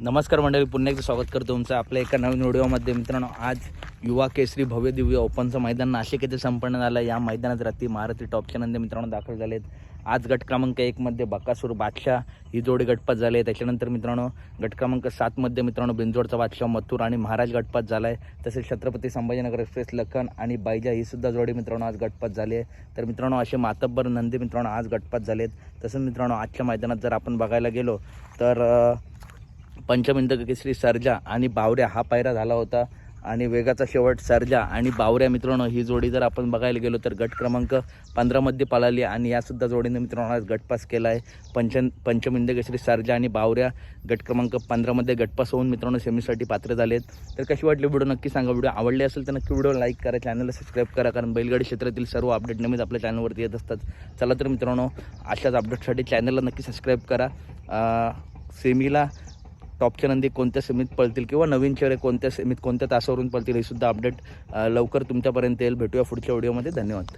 नमस्कार मंडळी पुन्हा एकदा स्वागत करतो तुमचं आपल्या एका नवीन व्हिडिओमध्ये. मित्रांनो आज युवा केसरी भव्य दिव्य ओपनचं मैदान नाशिक येथे संपन्न झालं. या मैदानात रात्री महारथी टॉपच्या नंदी मित्रांनो दाखल झालेत. आज गट क्रमांक एकमध्ये बकासूर बादशाह ही जोडी गटपात झाली. आहे त्याच्यानंतर मित्रांनो गट क्रमांक सातमध्ये मित्रांनो बिंजोडचा बादशाह मथुर आणि महाराज गटपात झाला आहे तसेच छत्रपती संभाजीनगर एक्सप्रेस लखन आणि बायजा ही सुद्धा जोडी मित्रांनो आज गटपात झाली आहे. तर मित्रांनो असे मातब्बर नंदी मित्रांनो आज गटपात झालेत. तसंच मित्रांनो आजच्या मैदानात जर आपण बघायला गेलो तर अं, केसरी सर्जा आणि बावऱ्या हा पायरा झाला होता. आणि वेगाचा शेवट सर्जा आणि बावऱ्या मित्रांनो ही जोडी जर आपण बघायला गेलो तर गट क्रमांक पंधरामध्ये पळाली आणि यासुद्धा जोडीनं मित्रांनो आज गटपास केला आहे. पंच पंचमिंदकेसरी सर्जा आणि बावऱ्या गट क्रमांक पंधरामध्ये गटपास होऊन मित्रांनो सेमीसाठी पात्र झालेत. तर कशी वाटली व्हिडिओ नक्की सांगा. व्हिडिओ आवडली असेल तर नक्की व्हिडिओ लाईक करा चॅनलला सबस्क्राईब करा कारण बैलगाडी क्षेत्रातील सर्व अपडेट नेहमीच आपल्या चॅनलवरती येत असतात. चला तर मित्रांनो अशाच अपडेटसाठी चॅनलला नक्की सबस्क्राईब करा. सेमीला टॉपच्या नंदी कोणत्या सीमित पळतील किंवा नवीन चेहरे कोणत्या सीमित कोणत्या तासावरून पळतील हे सुद्धा अपडेट लवकर तुमच्यापर्यंत येईल. भेटूया पुढच्या व्हिडिओमध्ये धन्यवाद.